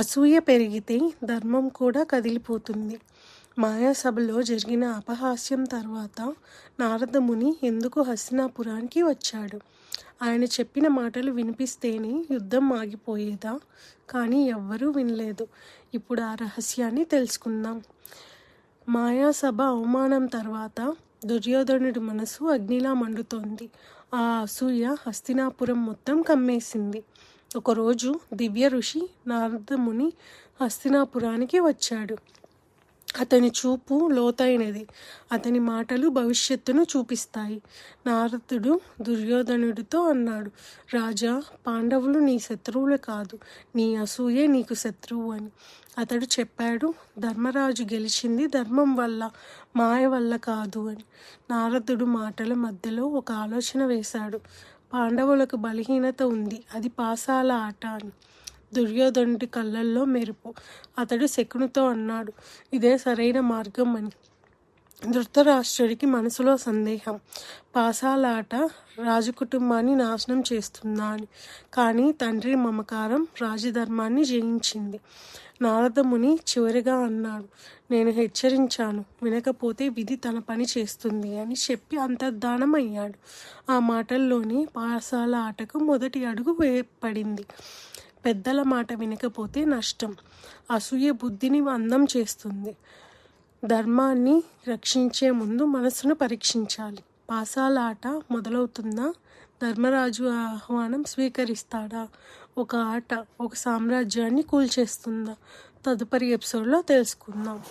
అసూయ పెరిగితే ధర్మం కూడా కదిలిపోతుంది. మాయాసభలో జరిగిన అపహాస్యం తర్వాత నారదముని ఎందుకు హస్తినాపురానికి వచ్చాడు? ఆయన చెప్పిన మాటలు వినిపిస్తేనే యుద్ధం ఆగిపోయేదా? కానీ ఎవ్వరూ వినలేదు. ఇప్పుడు ఆ రహస్యాన్ని తెలుసుకుందాం. మాయాసభ అవమానం తర్వాత దుర్యోధనుడి మనసు అగ్నిలా మండుతోంది. ఆ అసూయ హస్తినాపురం మొత్తం కమ్మేసింది. ఒకరోజు దివ్య ఋషి నారదముని హస్తినాపురానికి వచ్చాడు. అతని చూపు లోతైనది. అతని మాటలు భవిష్యత్తును చూపిస్తాయి. నారదుడు దుర్యోధనుడితో అన్నాడు రాజా పాండవులు నీ శత్రువులు కాదు. నీ అసూయే నీకు శత్రువు అని. అతడు చెప్పాడు ధర్మరాజు గెలిచింది ధర్మం వల్ల మాయ వల్ల కాదు అని. నారదుడు మాటల మధ్యలో ఒక ఆలోచన వేశాడు. పాండవులకు బలహీనత ఉంది. అది పాసాల ఆట అని. దుర్యోధనుడి కళ్ళల్లో మెరుపు. అతడు శకునితో అన్నాడు ఇదే సరైన మార్గం అని. ధృతరాష్ట్రుడికి మనసులో సందేహం. పాసాలాట రాజకుటుంబాన్ని నాశనం చేస్తుందా అని కానీ తండ్రి మమకారం రాజధర్మాన్ని జయించింది. నారదముని చివరిగా అన్నాడు నేను హెచ్చరించాను వినకపోతే విధి తన పని చేస్తుంది అని చెప్పి అంతర్ధానం అయ్యాడు ఆ మాటల్లోనే పాసాల ఆటకు మొదటి అడుగు వేయపడింది పెద్దల మాట వినకపోతే నష్టం. అసూయ బుద్ధిని అందం చేస్తుంది. ధర్మాన్ని రక్షించే ముందు మనసును పరీక్షించాలి. పాసాల ఆట మొదలవుతుందా? ధర్మరాజు ఆహ్వానం స్వీకరిస్తాడా? ఒక ఆట ఒక సామ్రాజ్యాన్ని కూల్చేస్తుందా? తదుపరి ఎపిసోడ్లో తెలుసుకుందాం.